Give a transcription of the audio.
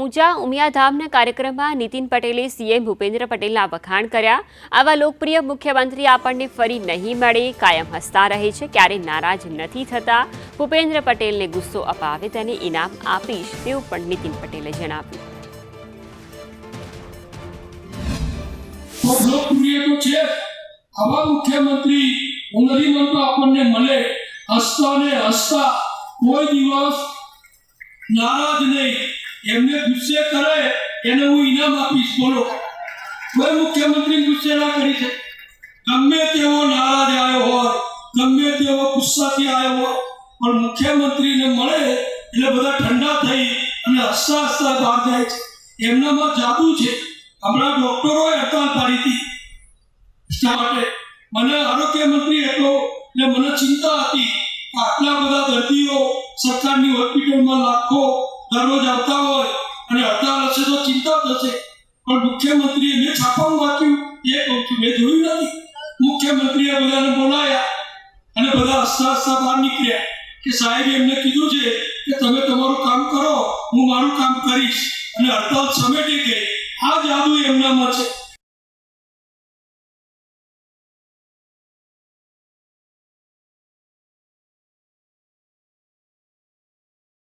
ઊંચા ઉમિયાધામના કાર્યક્રમમાં નીતિન પટેલે સીએમ ભૂપેન્દ્ર પટેલના વખાણ કર્યા. આવા લોકપ્રિય મુખ્યમંત્રી આપણને ફરી નહીં મળે, કાયમ હસતા રહે છે, ક્યારે નારાજ નથી થતા. ભૂપેન્દ્ર પટેલને ગુસ્સો અપાવે તેને ઇનામ આપીશ, તેવું પણ નીતિન પટેલે જણાવ્યું. કોઈ દિવસ નારાજ નહીં. એમને ગુસ્સે કરે એને હું ઇનામ આપીશ, બોલો. કોઈ મુખ્યમંત્રી ગુસ્સે ના કરી છે ગમે તેવો નારાજ આવ્યો હોય, ગમે તેવો ગુસ્સાથી આવ્યો હોય, પણ મુખ્યમંત્રીને મળે એટલે બધા ઠંડા થઈ અને હસતા હસતા બહાર જાય છે. એમનામાં જાદુ છે. હમણાં ડોક્ટરોએ હડતાલ પાડી હતી. શા માટે મને આરોગ્ય મંત્રી હતો ને મને ચિંતા હતી આટલા બધા દર્દીઓ સરકારની હોસ્પિટલમાં લાખો દરરોજ આવતા હોય અને હડતાલ હશે તો ચિંતા થશે પણ મુખ્યમંત્રીએ મેં છાપામાં વાંચ્યું, એ કહું છું, મેં જોયું નથી. મુખ્યમંત્રીએ બધાને બોલાયા અને બધા હસતા હસતા બહાર નીકળ્યા કે સાહેબ એમને કીધું છે કે તમે તમારું કામ કરો, હું મારું કામ કરીશ. અને હડતાલ સમેટી ગઈ આ જાદુ એમનામાં છે.